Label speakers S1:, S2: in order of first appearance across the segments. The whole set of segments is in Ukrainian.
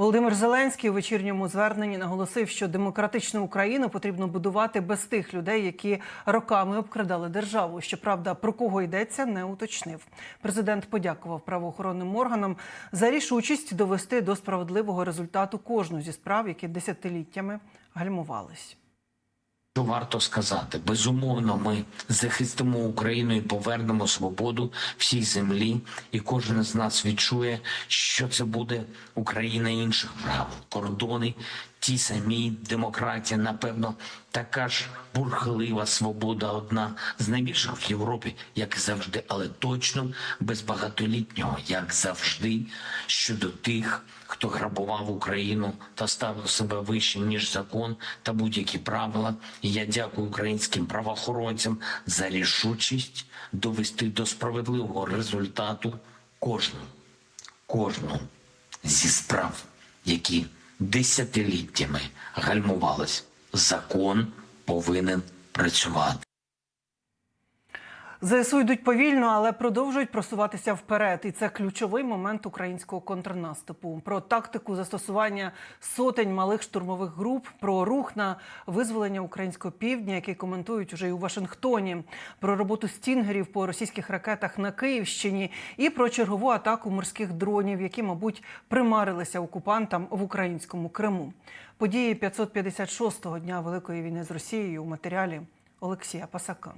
S1: Володимир Зеленський у вечірньому зверненні наголосив, що демократичну Україну потрібно будувати без тих людей, які роками обкрадали державу. Щоправда, про кого йдеться, не уточнив. Президент подякував правоохоронним органам за рішучість довести до справедливого результату кожну зі справ, які десятиліттями гальмувались.
S2: Що варто сказати, безумовно, ми захистимо Україну і повернемо свободу всій землі, і кожен з нас відчує, що це буде Україна інших прав, кордони, ті самі демократія, напевно, така ж бурхлива свобода, одна з найбільших в Європі, як і завжди, але точно без багатолітнього, як завжди, щодо тих, хто грабував Україну та ставив себе вище ніж закон та будь-які правила. І я дякую українським правоохоронцям за рішучість довести до справедливого результату кожну, кожну зі справ, які десятиліттями гальмувались. Закон повинен працювати.
S1: ЗСУ йдуть повільно, але продовжують просуватися вперед. І це ключовий момент українського контрнаступу. Про тактику застосування сотень малих штурмових груп, про рух на визволення українського півдня, який коментують уже і у Вашингтоні, про роботу стінгерів по російських ракетах на Київщині і про чергову атаку морських дронів, які, мабуть, примарилися окупантам в українському Криму. Події 556-го дня Великої війни з Росією у матеріалі Олексія Пасака.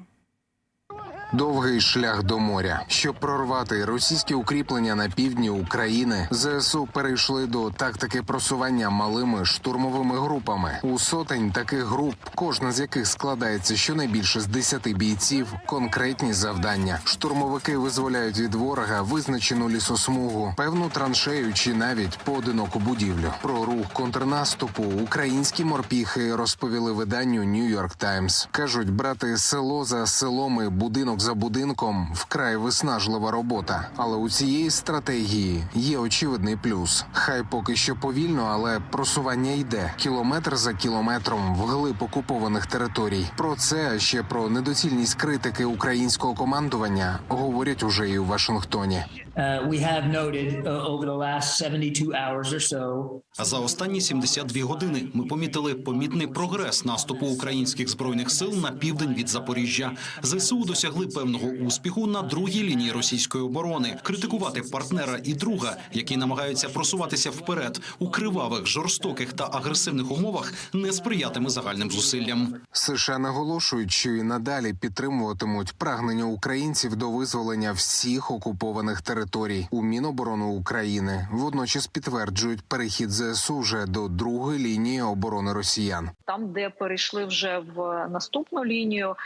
S3: Довгий шлях до моря, щоб прорвати російські укріплення на півдні України, ЗСУ перейшли до тактики просування малими штурмовими групами. У сотень таких груп, кожна з яких складається щонайбільше з 10 бійців, конкретні завдання. Штурмовики визволяють від ворога визначену лісосмугу, певну траншею чи навіть поодиноку будівлю. Про рух контрнаступу українські морпіхи розповіли виданню New York Times. кажуть, брати село за селом і будинок за будинком вкрай виснажлива робота. Але у цієї стратегії є очевидний плюс. Хай поки що повільно, але просування йде кілометр за кілометром вглиб окупованих територій. Про це ще про недоцільність критики українського командування говорять уже і у Вашингтоні.
S4: Uh, we have noted uh, over the last 72 hours or so
S5: за останні 72 години ми помітили помітний прогрес наступу українських збройних сил на південь від Запоріжжя. ЗСУ досягли певного успіху на другій лінії російської оборони. Критикувати партнера і друга, які намагаються просуватися вперед у кривавих, жорстоких та агресивних умовах, не сприятиме загальним зусиллям.
S3: США наголошують, що і надалі підтримуватимуть прагнення українців до визволення всіх окупованих територій у Міноборони України. Водночас підтверджують перехід ЗСУ вже до другої лінії оборони росіян.
S6: Там, де перейшли вже в наступну лінію,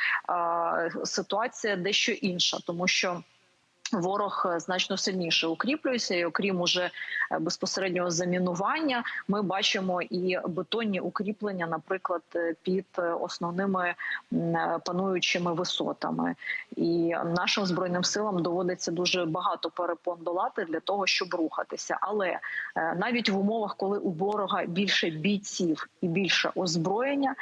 S6: ситуація дещо інша, тому що. Ворог е, значно сильніше укріплюється, і окрім уже е, безпосереднього замінування, ми бачимо і бетонні укріплення, наприклад, е, під основними пануючими висотами. І нашим збройним силам доводиться дуже багато перепон долати для того, щоб рухатися. Але навіть в умовах, коли у ворога більше бійців і більше озброєння,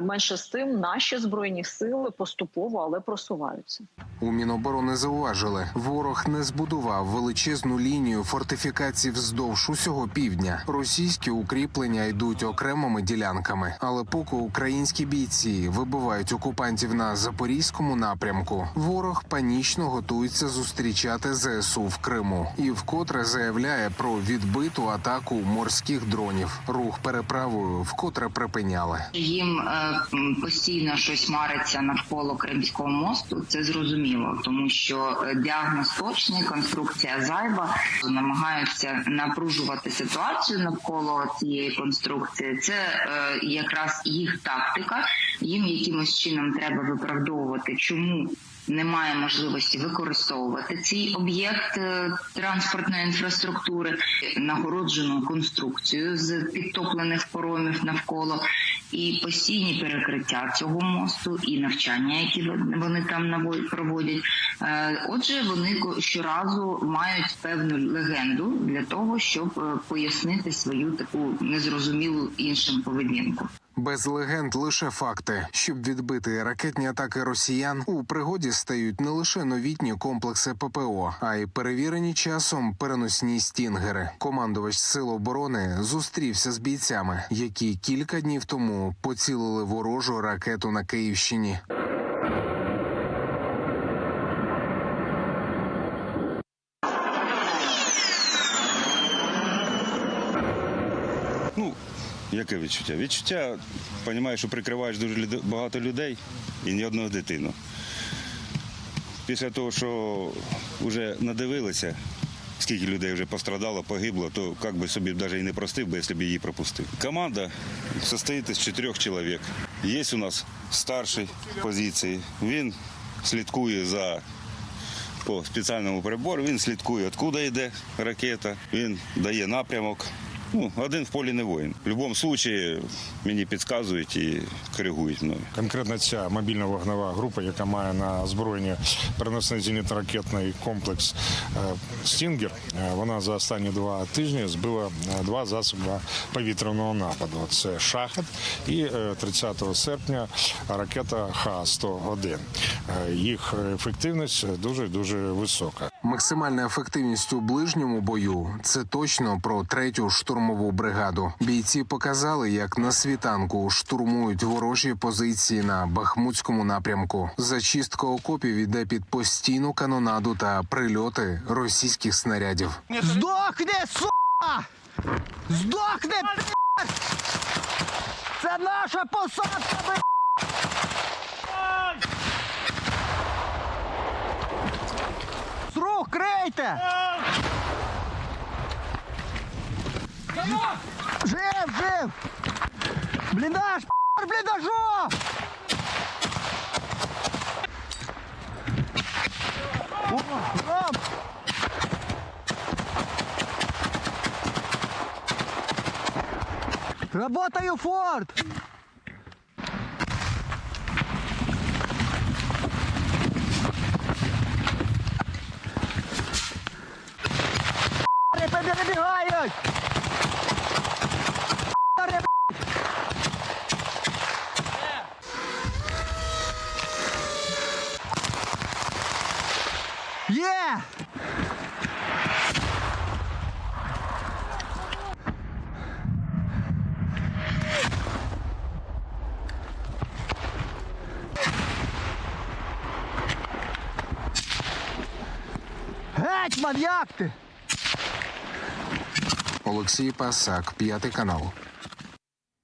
S6: менше з тим наші збройні сили поступово але просуваються.
S3: У Міноборони зауважили, ворог не збудував величезну лінію фортифікацій вздовж усього півдня. Російські укріплення йдуть окремими ділянками. Але поки українські бійці вибивають окупантів на запорізькому напрямку, ворог панічно готується зустрічати ЗСУ в Криму і вкотре заявляє про відбиту атаку морських дронів. Рух переправою вкотре припиняли.
S7: Їм е, постійно щось мариться навколо Кримського мосту. Це зрозуміло, тому що е, діагноз точний, конструкція зайва намагаються напружувати ситуацію навколо цієї конструкції. Це е, якраз їх тактика. Їм якимось чином треба виправдовувати, чому. Немає можливості використовувати цей об'єкт е, транспортної інфраструктури, нагороджену конструкцію з підтоплених поромів навколо, і постійні перекриття цього мосту, і навчання, які вони- там проводять. Е, Отже, вони щоразу мають певну легенду для того, щоб е, пояснити свою таку незрозумілу іншим поведінку.
S3: Без легенд лише факти. Щоб відбити ракетні атаки росіян, у пригоді стають не лише новітні комплекси ППО, а й перевірені часом переносні стінгери. Командувач сил оборони зустрівся з бійцями, які кілька днів тому поцілили ворожу ракету на Київщині.
S8: Ну, яке відчуття? Відчуття, розумієш, що прикриваєш дуже багато людей і ні одного дитину. Після того, що вже надивилися, скільки людей вже пострадало, погибло, то як би собі навіть і не простив би, якщо б її пропустив. Команда состоїть з чотирьох чоловік. Є у нас старший позиції. Він слідкує за по спеціальному прибору, він слідкує, откуда йде ракета, він дає напрямок. Ну, один в полі не воїн. В будь-якому випадку мені підказують і коригують мною.
S9: Конкретно ця мобільна вогнева група, яка має на озброєнні переносний зенітно-ракетний комплекс е, Стінгер, е, вона за останні два тижні збила е, два засоби повітряного нападу. Це шахет і е, 30 серпня ракета Х-101. Е, Їх ефективність дуже дуже висока.
S3: Максимальна ефективність у ближньому бою це точно про третю штурмову бригаду. Бійці показали, як на світанку штурмують ворожі позиції на бахмутському напрямку. Зачистка окопів іде під постійну канонаду та прильоти російських снарядів.
S10: Здохни, сука! Блядь! Це наша посадка, Бліндаж, п***, бліндажу! Ром! Работаю, Форд! Перебігають! Є! Гетьман, як ти?
S3: Олексій Пасак, п'ятий канал.